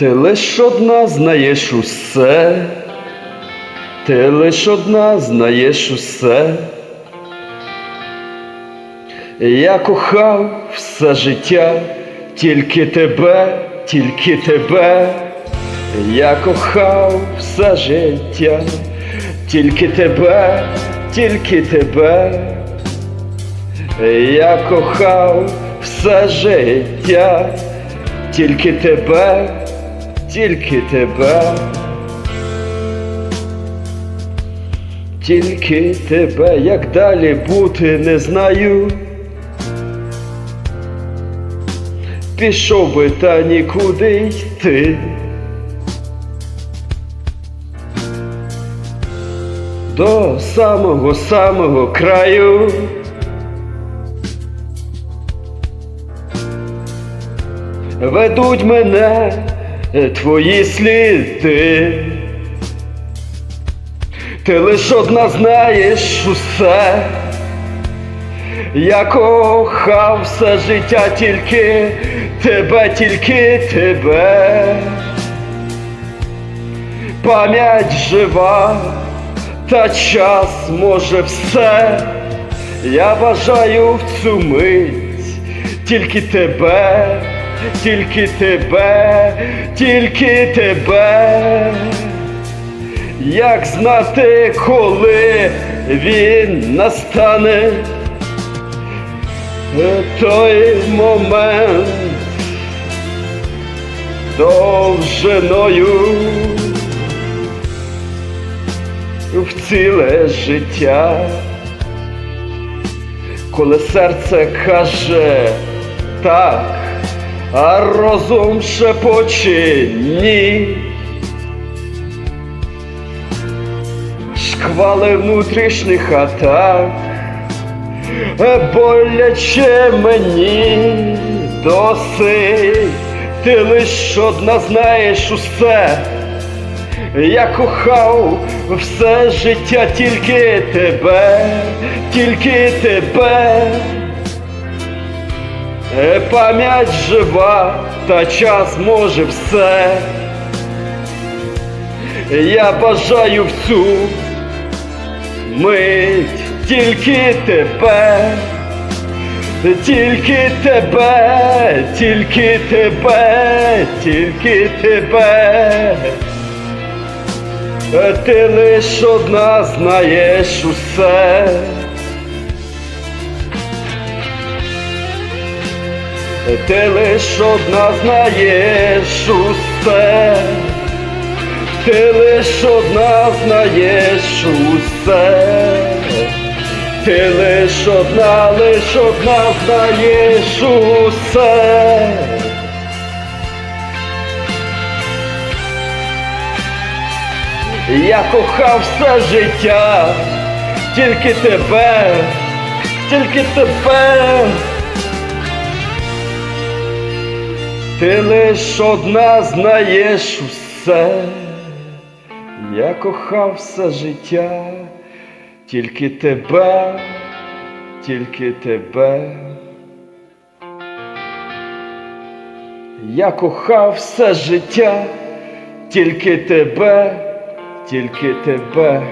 Ти лиш одна знаєш усе, ти лиш одна знаєш усе. Я кохав все життя, тільки тебе, тільки тебе. Я кохав все життя, тільки тебе, тільки тебе. Я кохав все життя, тільки тебе, тільки тебе. Тільки тебе, як далі бути, не знаю. Пішов би та нікуди йти. До самого самого краю. Ведуть мене твої сліди. Ти лиш одна знаєш усе. Я кохав все життя тільки тебе, тільки тебе. Пам'ять жива, та час може все. Я бажаю в цю мить тільки тебе, тільки тебе, тільки тебе. Як знати, коли він настане? Той момент довжиною в ціле життя, коли серце каже так, а розум шепоче ні. Шквали внутрішніх атак, боляче мені досить, ти лиш одна знаєш усе. Я кохав все життя тільки тебе, тільки тебе. Е, Пам'ять жива, та час може все. Я бажаю в цю мить тільки тебе, тільки тебе, тільки тебе, тільки тебе. Ти лиш одна знаєш усе. Ти лиш одна знаєш усе. Ти лиш одна знаєш усе. Ти лиш одна, лиш одна знаєш усе. Я кохав все життя, тільки тебе, тільки тебе. Ти лиш одна знаєш усе. Я кохав все життя, тільки тебе, тільки тебе. Я кохав все життя, тільки тебе, тільки тебе.